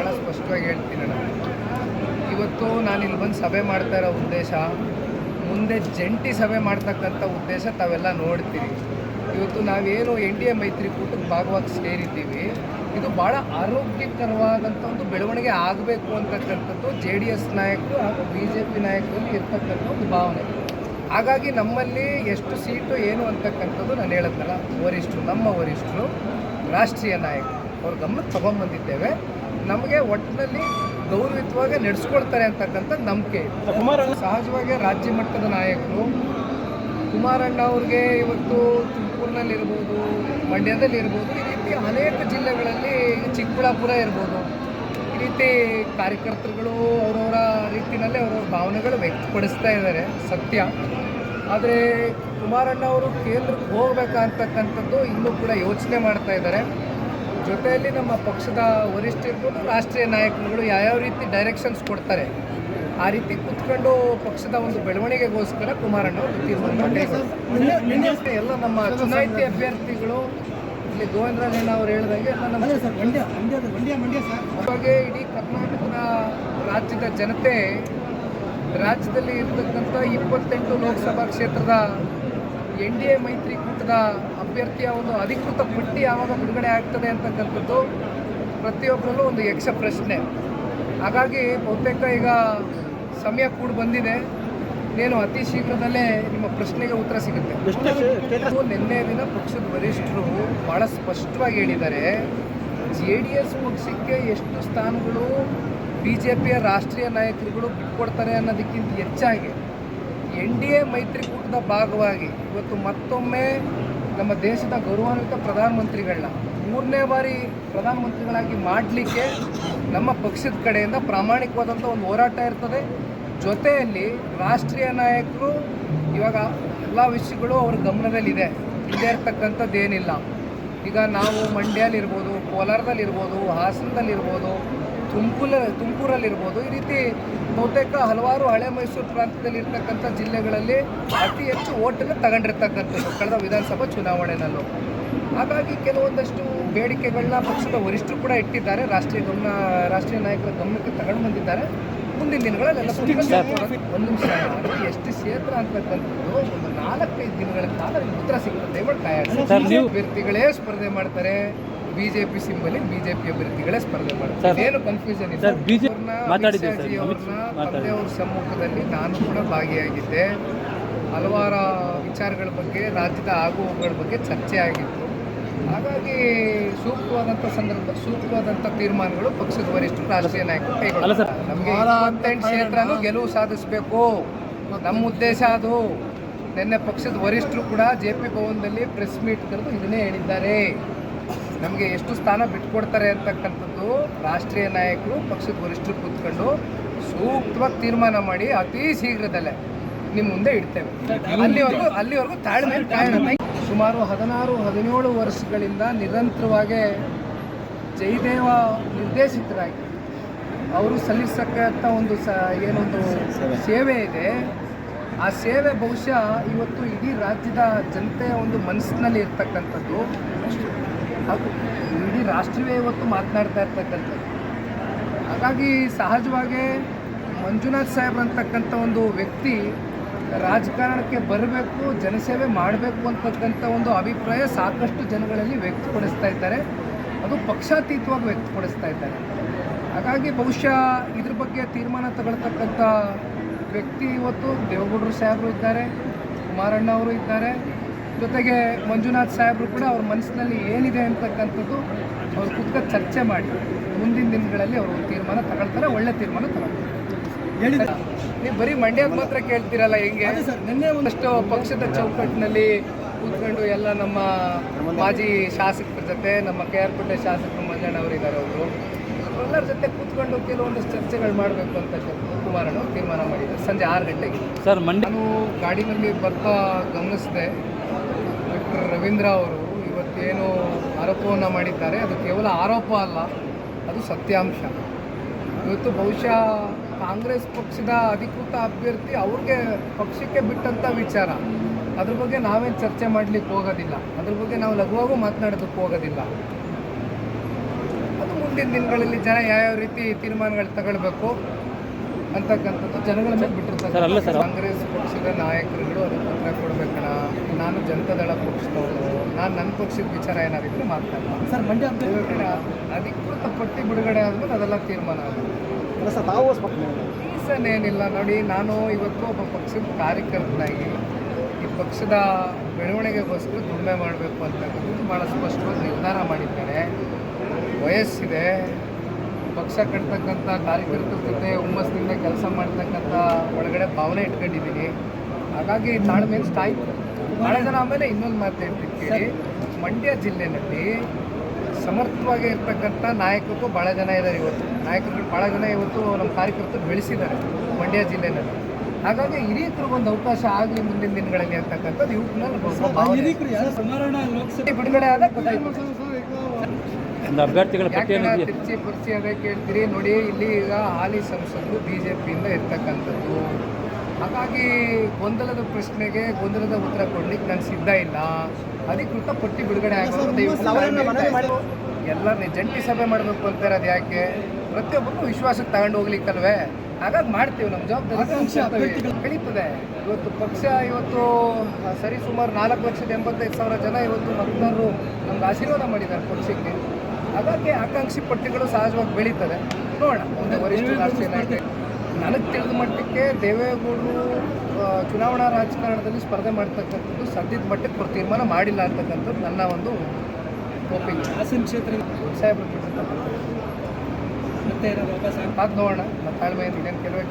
ಭಾಳ ಸ್ಪಷ್ಟವಾಗಿ ಹೇಳ್ತೀನಿ ನಾನು. ಇವತ್ತು ನಾನು ಇಲ್ಲಿ ಬಂದು ಸಭೆ ಮಾಡ್ತಾ ಇರೋ ಉದ್ದೇಶ, ಮುಂದೆ ಜಂಟಿ ಸಭೆ ಮಾಡ್ತಕ್ಕಂಥ ಉದ್ದೇಶ ತಾವೆಲ್ಲ ನೋಡ್ತೀರಿ. ಇವತ್ತು ನಾವೇನು ಎನ್ ಡಿ ಎ ಮೈತ್ರಿಕೂಟಕ್ಕೆ ಭಾಗವಾಗಿ ಸೇರಿದ್ದೀವಿ. ಇದು ಭಾಳ ಆರೋಗ್ಯಕರವಾದಂಥ ಒಂದು ಬೆಳವಣಿಗೆ ಆಗಬೇಕು ಅಂತಕ್ಕಂಥದ್ದು ಜೆ ಡಿ ಎಸ್ ನಾಯಕರು ಹಾಗೂ ಬಿ ಜೆ ಪಿ ನಾಯಕರಲ್ಲಿ ಇರ್ತಕ್ಕಂಥ ಒಂದು ಭಾವನೆ. ಹಾಗಾಗಿ ನಮ್ಮಲ್ಲಿ ಎಷ್ಟು ಸೀಟು ಏನು ಅಂತಕ್ಕಂಥದ್ದು ನಾನು ಹೇಳುತ್ತಲ್ಲ. ವರಿಷ್ಠರು, ನಮ್ಮ ವರಿಷ್ಠರು, ರಾಷ್ಟ್ರೀಯ ನಾಯಕರು. ಅವ್ರ ಗಮನ ತಗೊಂಡ್ಬಂದಿದ್ದೇವೆ. ನಮಗೆ ಒಟ್ಟಿನಲ್ಲಿ ಗೌರವಿತವಾಗಿ ನಡೆಸ್ಕೊಳ್ತಾರೆ ಅಂತಕ್ಕಂಥ ನಂಬಿಕೆ ಕುಮಾರಣ್ಣ ಸಹಜವಾಗಿ ರಾಜ್ಯ ಮಟ್ಟದ ನಾಯಕರು, ಕುಮಾರಣ್ಣ ಅವ್ರಿಗೆ ಇವತ್ತು ತುಮಕೂರಿನಲ್ಲಿರ್ಬೋದು ಮಂಡ್ಯದಲ್ಲಿರ್ಬೋದು ಈ ರೀತಿ ಅನೇಕ ಜಿಲ್ಲೆಗಳಲ್ಲಿ ಚಿಕ್ಕಬಳ್ಳಾಪುರ ಇರ್ಬೋದು. ಈ ರೀತಿ ಕಾರ್ಯಕರ್ತರುಗಳು ಅವರವರ ರೀತಿಯಲ್ಲಿ ಅವರವ್ರ ಭಾವನೆಗಳು ವ್ಯಕ್ತಪಡಿಸ್ತಾ ಇದ್ದಾರೆ, ಸತ್ಯ. ಆದರೆ ಕುಮಾರಣ್ಣ ಅವರು ಕೇಂದ್ರಕ್ಕೆ ಹೋಗ್ಬೇಕಂತಕ್ಕಂಥದ್ದು ಇನ್ನೂ ಕೂಡ ಯೋಚನೆ ಮಾಡ್ತಾ ಇದ್ದಾರೆ. ಜೊತೆಯಲ್ಲಿ ನಮ್ಮ ಪಕ್ಷದ ವರಿಷ್ಠರುಗಳು ರಾಷ್ಟ್ರೀಯ ನಾಯಕರುಗಳು ಯಾವ್ಯಾವ ರೀತಿ ಡೈರೆಕ್ಷನ್ಸ್ ಕೊಡ್ತಾರೆ ಆ ರೀತಿ ಕುತ್ಕೊಂಡು ಪಕ್ಷದ ಒಂದು ಬೆಳವಣಿಗೆಗೋಸ್ಕರ ಕುಮಾರಣ್ಣ ಅವರು ತೀರ್ಮಾನ. ಎಲ್ಲ ನಮ್ಮ ಚುನಾಯಿತ ಅಭ್ಯರ್ಥಿಗಳು ಇಲ್ಲಿ ಗೋವಿಂದರಾಜಣ್ಣ ಅವರು ಹೇಳಿದಂಗೆ ಹಾಗೆ ಇಡೀ ಕರ್ನಾಟಕದ ರಾಜ್ಯದ ಜನತೆ ರಾಜ್ಯದಲ್ಲಿ ಇರತಕ್ಕಂಥ ಇಪ್ಪತ್ತೆಂಟು ಲೋಕಸಭಾ ಕ್ಷೇತ್ರದ ಎನ್ ಡಿ ಎ ಮೈತ್ರಿಕೂಟದ ಅಭ್ಯರ್ಥಿಯ ಒಂದು ಅಧಿಕೃತ ಪಟ್ಟಿ ಯಾವಾಗ ಬಿಡುಗಡೆ ಆಗ್ತದೆ ಅಂತಕ್ಕಂಥದ್ದು ಪ್ರತಿಯೊಬ್ಬರಲ್ಲೂ ಒಂದು ಯಕ್ಷ ಪ್ರಶ್ನೆ. ಹಾಗಾಗಿ ಬಹುತೇಕ ಈಗ ಸಮಯ ಕೂಡ ಬಂದಿದೆ. నేను ಅತಿ ಶೀಘ್ರದಲ್ಲೇ ನಿಮ್ಮ ಪ್ರಶ್ನೆಗೆ ಉತ್ತರ ಸಿಗುತ್ತೆ. ನಿನ್ನೆ ದಿನ ಪಕ್ಷದ ವರಿಷ್ಠರು ಭಾಳ ಸ್ಪಷ್ಟವಾಗಿ ಹೇಳಿದ್ದಾರೆ ಜೆ ಡಿ ಎಸ್ ಪಕ್ಷಕ್ಕೆ ಎಷ್ಟು ಸ್ಥಾನಗಳು ಬಿ ಜೆ ಪಿಯ ರಾಷ್ಟ್ರೀಯ ನಾಯಕರುಗಳು ಬಿಟ್ಕೊಡ್ತಾರೆ ಅನ್ನೋದಕ್ಕಿಂತ ಹೆಚ್ಚಾಗಿ ಎನ್ ಡಿ ಎ ಮೈತ್ರಿಕೂಟದ ಭಾಗವಾಗಿ ಇವತ್ತು ಮತ್ತೊಮ್ಮೆ ನಮ್ಮ ದೇಶದ ಗೌರವಾನ್ವಿತ ಪ್ರಧಾನಮಂತ್ರಿಗಳನ್ನ ಮೂರನೇ ಬಾರಿ ಪ್ರಧಾನಮಂತ್ರಿಗಳಾಗಿ ಮಾಡಲಿಕ್ಕೆ ನಮ್ಮ ಪಕ್ಷದ ಕಡೆಯಿಂದ ಪ್ರಾಮಾಣಿಕವಾದಂಥ ಒಂದು ಹೋರಾಟ ಇರ್ತದೆ. ಜೊತೆಯಲ್ಲಿ ರಾಷ್ಟ್ರೀಯ ನಾಯಕರು ಇವಾಗ ಎಲ್ಲ ವಿಷಯಗಳು ಅವ್ರ ಗಮನದಲ್ಲಿದೆ. ಇಲ್ಲದೆ ಇರ್ತಕ್ಕಂಥದ್ದೇನಿಲ್ಲ. ಈಗ ನಾವು ಮಂಡ್ಯಲ್ಲಿರ್ಬೋದು, ಕೋಲಾರದಲ್ಲಿರ್ಬೋದು, ಹಾಸನದಲ್ಲಿರ್ಬೋದು ತುಮಕೂಲ ತುಮಕೂರಲ್ಲಿರ್ಬೋದು. ಈ ರೀತಿ ಬಹುತೇಕ ಹಲವಾರು ಹಳೆ ಮೈಸೂರು ಪ್ರಾಂತ್ಯದಲ್ಲಿ ಇರ್ತಕ್ಕಂಥ ಜಿಲ್ಲೆಗಳಲ್ಲಿ ಅತಿ ಹೆಚ್ಚು ಓಟನ್ನು ತಗೊಂಡಿರ್ತಕ್ಕಂಥದ್ದು ಕಳೆದ ವಿಧಾನಸಭಾ ಚುನಾವಣೆನಲ್ಲೂ. ಹಾಗಾಗಿ ಕೆಲವೊಂದಷ್ಟು ಬೇಡಿಕೆಗಳನ್ನ ಪಕ್ಷದ ವರಿಷ್ಠರು ಕೂಡ ಇಟ್ಟಿದ್ದಾರೆ. ರಾಷ್ಟ್ರೀಯ ಗಮನ ರಾಷ್ಟ್ರೀಯ ನಾಯಕರ ಗಮನಕ್ಕೆ ತಗೊಂಡು ಬಂದಿದ್ದಾರೆ. ಮುಂದಿನ ದಿನಗಳಲ್ಲೆಲ್ಲ ಒಂದು ನಿಮಿಷ. ಎಷ್ಟು ಕ್ಷೇತ್ರ ಅಂತಕ್ಕಂಥದ್ದು ಒಂದು ನಾಲ್ಕೈದು ದಿನಗಳ ಕಾಲ ಉತ್ತರ ಸಿಗುತ್ತೆ. ಅಭ್ಯರ್ಥಿಗಳೇ ಸ್ಪರ್ಧೆ ಮಾಡ್ತಾರೆ. ಬಿಜೆಪಿ ಸಿಂಬಲಿ ಬಿಜೆಪಿ ಅಭ್ಯರ್ಥಿಗಳೇ ಸ್ಪರ್ಧೆ ಮಾಡ್ತಾರೆ. ಏನು ಕನ್ಫ್ಯೂಷನ್ ಇದೆ ಅವ್ರನ್ನ, ಸಮ್ಮುಖದಲ್ಲಿ ನಾನು ಕೂಡ ಭಾಗಿಯಾಗಿದ್ದೆ. ಹಲವಾರ ವಿಚಾರಗಳ ಬಗ್ಗೆ ರಾಜ್ಯದ ಆಗುಹೋಗುಗಳ ಬಗ್ಗೆ ಚರ್ಚೆ ಆಗಿತ್ತು. ಹಾಗಾಗಿ ಸೂಕ್ತವಾದಂಥ ಸಂದರ್ಭ ಸೂಕ್ತವಾದಂಥ ತೀರ್ಮಾನಗಳು ಪಕ್ಷದ ವರಿಷ್ಠರು ರಾಷ್ಟ್ರೀಯ ನಾಯಕರು ಕೈಗೊಳ್ಳುತ್ತಾರೆ ಸರ್. ನಮಗೆ ಇಪ್ಪತ್ತೆಂಟು ಕ್ಷೇತ್ರನೂ ಗೆಲುವು ಸಾಧಿಸಬೇಕು. ನಮ್ಮ ಉದ್ದೇಶ ಅದು. ನಿನ್ನೆ ಪಕ್ಷದ ವರಿಷ್ಠರು ಕೂಡ ಜೆ ಪಿ ಭವನದಲ್ಲಿ ಪ್ರೆಸ್ ಮೀಟ್ ಕರೆದು ಇದನ್ನೇ ಹೇಳಿದ್ದಾರೆ. ನಮಗೆ ಎಷ್ಟು ಸ್ಥಾನ ಬಿಟ್ಕೊಡ್ತಾರೆ ಅಂತಕ್ಕಂಥದ್ದು ರಾಷ್ಟ್ರೀಯ ನಾಯಕರು, ಪಕ್ಷದ ವರಿಷ್ಠರು ಕೂತ್ಕೊಂಡು ಸೂಕ್ತವಾಗಿ ತೀರ್ಮಾನ ಮಾಡಿ ಅತಿ ಶೀಘ್ರದಲ್ಲೇ ನಿಮ್ಮ ಮುಂದೆ ಇಡ್ತೇವೆ. ಅಲ್ಲಿವರೆಗೂ ಅಲ್ಲಿವರೆಗೂ ತಾಳ್ಮೆ ಕಾಯೋಣ. ಸುಮಾರು ಹದಿನಾರು, ಹದಿನೇಳು ವರ್ಷಗಳಿಂದ ನಿರಂತರವಾಗಿ ಜಯದೇವ ನಿರ್ದೇಶಿತರಾಗಿ ಅವರು ಸಲ್ಲಿಸಕ್ಕಂಥ ಒಂದು ಸ, ಏನೊಂದು ಸೇವೆ ಇದೆ. ಆ ಸೇವೆ ಬಹುಶಃ ಇವತ್ತು ಇಡೀ ರಾಜ್ಯದ ಜನತೆಯ ಒಂದು ಮನಸ್ಸಿನಲ್ಲಿ ಇರ್ತಕ್ಕಂಥದ್ದು ಹಾಗೂ ಇಡೀ ರಾಷ್ಟ್ರವೇ ಇವತ್ತು ಮಾತನಾಡ್ತಾ ಇರ್ತಕ್ಕಂಥದ್ದು. ಹಾಗಾಗಿ ಸಹಜವಾಗಿ ಮಂಜುನಾಥ್ ಸಾಹೇಬ್ ಅಂತಕ್ಕಂಥ ಒಂದು ವ್ಯಕ್ತಿ ರಾಜಕಾರಣಕ್ಕೆ ಬರಬೇಕು, ಜನಸೇವೆ ಮಾಡಬೇಕು ಅಂತಕ್ಕಂಥ ಒಂದು ಅಭಿಪ್ರಾಯ ಸಾಕಷ್ಟು ಜನಗಳಲ್ಲಿ ವ್ಯಕ್ತಪಡಿಸ್ತಾ ಇದ್ದಾರೆ. ಅದು ಪಕ್ಷಾತೀತವಾಗಿ ವ್ಯಕ್ತಪಡಿಸ್ತಾ ಇದ್ದಾರೆ. ಹಾಗಾಗಿ ಬಹುಶಃ ಇದ್ರ ಬಗ್ಗೆ ತೀರ್ಮಾನ ತಗೊಳ್ತಕ್ಕಂಥ ವ್ಯಕ್ತಿ ಇವತ್ತು ದೇವೇಗೌಡರು ಸಾಹೇಬರು ಇದ್ದಾರೆ, ಕುಮಾರಣ್ಣ ಅವರು ಇದ್ದಾರೆ. ಜೊತೆಗೆ ಮಂಜುನಾಥ್ ಸಾಹೇಬರು ಕೂಡ ಅವ್ರ ಮನಸ್ಸಿನಲ್ಲಿ ಏನಿದೆ ಅಂತಕ್ಕಂಥದ್ದು ಅವ್ರು ಕುತ್ಕೊಂಡು ಚರ್ಚೆ ಮಾಡಿ. ಮುಂದಿನ ದಿನಗಳಲ್ಲಿ ಅವರು ತೀರ್ಮಾನ ತಗೊಳ್ತಾರೆ ಒಳ್ಳೆ ತೀರ್ಮಾನ ತಗೊಳ್ತಾರೆ. ಹೇಳಿದ ನೀವು ಬರೀ ಮಂಡ್ಯದ ಮಾತ್ರ ಕೇಳ್ತೀರಲ್ಲ ಹೆಂಗೆ? ಅದೇ ಸರ್ ನಿನ್ನೆ ಒಂದಷ್ಟು ಪಕ್ಷದ ಚೌಕಟ್ಟಿನಲ್ಲಿ ಕೂತ್ಕೊಂಡು ಎಲ್ಲ ನಮ್ಮ ಮಾಜಿ ಶಾಸಕರ ಜೊತೆ ನಮ್ಮ ಕೆ ಆರ್ ಪೇಟೆ ಶಾಸಕರು ಮಂಜಣ್ಣ ಅವರಿದ್ದಾರೆ ಅವರು. ಎಲ್ಲರ ಜೊತೆ ಕೂತ್ಕೊಂಡು ಕೆಲವೊಂದಷ್ಟು ಚರ್ಚೆಗಳು ಮಾಡಬೇಕು ಅಂತ ಕುಮಾರಣ್ಣ ಅವರು ತೀರ್ಮಾನ ಮಾಡಿದ್ದಾರೆ. ಸಂಜೆ ಆರು ಗಂಟೆಗೆ. ಸರ್ ಮಂಡ್ಯ ನಾನು ಗಾಡಿನಲ್ಲಿ ಬರ್ತಾ ಗಮನಿಸಿದೆ. ಡಾಕ್ಟರ್ ರವೀಂದ್ರ ಅವರು ಇವತ್ತೇನು ಆರೋಪವನ್ನು ಮಾಡಿದ್ದಾರೆ. ಅದು ಕೇವಲ ಆರೋಪ ಅಲ್ಲ, ಅದು ಸತ್ಯಾಂಶ. ಇವತ್ತು ಬಹುಶಃ ಕಾಂಗ್ರೆಸ್ ಪಕ್ಷದ ಅಧಿಕೃತ ಅಭ್ಯರ್ಥಿ ಅವ್ರಿಗೆ ಪಕ್ಷಕ್ಕೆ ಬಿಟ್ಟಂಥ ವಿಚಾರ. ಅದ್ರ ಬಗ್ಗೆ ನಾವೇನು ಚರ್ಚೆ ಮಾಡಲಿಕ್ಕೆ ಹೋಗೋದಿಲ್ಲ. ಅದ್ರ ಬಗ್ಗೆ ನಾವು ಲಘುವಾಗೂ ಮಾತನಾಡೋದಕ್ಕೆ ಹೋಗೋದಿಲ್ಲ. ಅದು ಮುಂದಿನ ದಿನಗಳಲ್ಲಿ ಜನ ಯಾವ್ಯಾವ ರೀತಿ ತೀರ್ಮಾನಗಳು ತಗೊಳ್ಬೇಕು? ಅಂತಕ್ಕಂಥದ್ದು ಜನಗಳ ಮೇಲೆ ಬಿಟ್ಟಿರ್ತಾರೆ ಕಾಂಗ್ರೆಸ್ ಪಕ್ಷದ ನಾಯಕರುಗಳು ಅದಕ್ಕೆ ಪತ್ರ ಕೊಡ್ಬೇಕಣ ನಾನು ಜನತಾದಳ ಪಕ್ಷದವರು ನಾನು ನನ್ನ ಪಕ್ಷದ ವಿಚಾರ ಏನಾದಿದ್ರೆ ಮಾತಾಡೋಣ ಸರ್ ಮಂಡ್ಯ ಅಧಿಕೃತ ಪಟ್ಟಿ ಬಿಡುಗಡೆ ಆದ್ಮೇಲೆ ಅದೆಲ್ಲ ತೀರ್ಮಾನ ಆಗುತ್ತೆ ಅಲ್ಲ ಸರ್ ತಾವು ರೀಸನ್ ಏನಿಲ್ಲ ನೋಡಿ ನಾನು ಇವತ್ತು ಒಬ್ಬ ಪಕ್ಷದ ಕಾರ್ಯಕರ್ತನಾಗಿ ಈ ಪಕ್ಷದ ಬೆಳವಣಿಗೆಗೋಸ್ಕರ ದುಡಿಮೆ ಮಾಡಬೇಕು ಅಂತಕ್ಕಂಥದ್ದು ಭಾಳ ಸ್ಪಷ್ಟವಾಗಿ ನಿರ್ಧಾರ ಮಾಡಿದ್ದೇನೆ ವಯಸ್ಸಿದೆ. ಪಕ್ಷ ಕಟ್ತಕ್ಕಂಥ ಕಾರ್ಯಕರ್ತರ ಜೊತೆ ಹುಮ್ಮಸ್ಸಿನಿಂದ ಕೆಲಸ ಮಾಡ್ತಕ್ಕಂಥ ಒಳಗಡೆ ಭಾವನೆ ಇಟ್ಕೊಂಡಿದ್ದೀನಿ. ಹಾಗಾಗಿ ತಾಳ್ಮೆ ಕಾಯ್ತು ನಾಳೆ ಜನ ಆಮೇಲೆ ಇನ್ನೊಂದು ಮಾತು ಹೇಳ್ತೀನಿ ಕೇಳಿ. ಮಂಡ್ಯ ಜಿಲ್ಲೆನಲ್ಲಿ ಸಮರ್ಥವಾಗಿ ಇರ್ತಕ್ಕಂಥ ನಾಯಕರು ಭಾಳ ಜನ ಇದ್ದಾರೆ ಇವತ್ತು. ನಾಯಕರುಗಳು ಭಾಳ ಜನ ಇವತ್ತು ನಮ್ಮ ಕಾರ್ಯಕರ್ತರು ಬೆಳೆಸಿದ್ದಾರೆ ಮಂಡ್ಯ ಜಿಲ್ಲೆನಲ್ಲಿ. ಹಾಗಾಗಿ ಹಿರಿಯಕರಿಗೆ ಒಂದು ಅವಕಾಶ ಆಗಲಿ ಮುಂದಿನ ದಿನಗಳಲ್ಲಿ ಅಂತಕ್ಕಂಥದ್ದು ಇವತ್ತು ಒಬ್ಬ ಭಾವನೆ. ಹಿರಿಕರು ಯಾರು ಸಮಾರೋಹ ಲೋಕಸಭೆ ಬಿಡುಗಡೆ ಆದಾಗ ಗೊತ್ತಾಯ್ತು ಒಂದು ಅಭ್ಯರ್ಥಿಗಳ ಪಟ್ಟಿಯನ್ನು ತಿರ್ಚಿ ಪರಿಚಯ ಅದಕ್ಕೆ ಹೇಳ್ತೀರಿ ನೋಡಿ ಇಲ್ಲಿ ಈಗ ಹಾಲಿ ಸಂಸದರು ಬಿ ಜೆ ಪಿಯಿಂದ ಇರ್ತಕ್ಕಂಥದ್ದು. ಹಾಗಾಗಿ ಗೊಂದಲದ ಪ್ರಶ್ನೆಗೆ ಗೊಂದಲದ ಉತ್ತರ ಕೊಡ್ಲಿಕ್ಕೆ ನಾನು ಸಿದ್ಧ ಇಲ್ಲ. ಅಧಿಕೃತ ಪಟ್ಟಿ ಬಿಡುಗಡೆ ಆಗೋದು ದಯವಿಟ್ಟು ಎಲ್ಲರನ್ನ ಜಂಟಿ ಸಭೆ ಮಾಡಬೇಕು ಅಂತಾರೆ ಅದು ಯಾಕೆ? ಪ್ರತಿಯೊಬ್ಬರು ವಿಶ್ವಾಸಕ್ಕೆ ತಗೊಂಡು ಹೋಗ್ಲಿಕ್ಕಲ್ವೇ? ಹಾಗಾಗಿ ಮಾಡ್ತೀವಿ ನಮ್ಮ ಜವಾಬ್ದಾರಿ ಕಳೀತದೆ. ಬೆಳೀತದೆ ಇವತ್ತು ಪಕ್ಷ ಇವತ್ತು ಸರಿಸುಮಾರು ಸರಿ ಸುಮಾರು ನಾಲ್ಕು ಲಕ್ಷದ ಎಂಬತ್ತೈದು ಸಾವಿರ ಜನ ಇವತ್ತು ಮತದಾರರು ನಮ್ಗೆ ಆಶೀರ್ವಾದ ಮಾಡಿದ್ದಾರೆ ಪಕ್ಷಕ್ಕೆ. ಹಾಗಾಗಿ ಆಕಾಂಕ್ಷಿ ಪಟ್ಟಿಗಳು ಸಹಜವಾಗಿ ಬೆಳೀತದೆ ನೋಡೋಣ ಒಂದು ವರಿಷ್ಠ ರಾಷ್ಟ್ರೀಯ ನಾಯಕ. ನನಗೆ ತಿಳಿದ ಮಟ್ಟಕ್ಕೆ ದೇವೇಗೌಡರು ಚುನಾವಣಾ ರಾಜಕಾರಣದಲ್ಲಿ ಸ್ಪರ್ಧೆ ಮಾಡ್ತಕ್ಕಂಥದ್ದು ಸದ್ಯದ ಮಟ್ಟಕ್ಕೆ ಅವ್ರು ತೀರ್ಮಾನ ಮಾಡಿಲ್ಲ ಅಂತಕ್ಕಂಥದ್ದು ನನ್ನ ಒಂದು ಒಪಿನಿಯನ್. ಹಾಸನ ಕ್ಷೇತ್ರ ಸಾಹೇಬ್ರು ಮತ್ತೆ ಏನಾದ್ರು ಅವಕಾಶ ಕಾದ್ ನೋಡೋಣ ನಮ್ಮ ತಾಳ್ಮೆಯಿಂದ ಇನ್ನೇನು ಕೆಲವೇ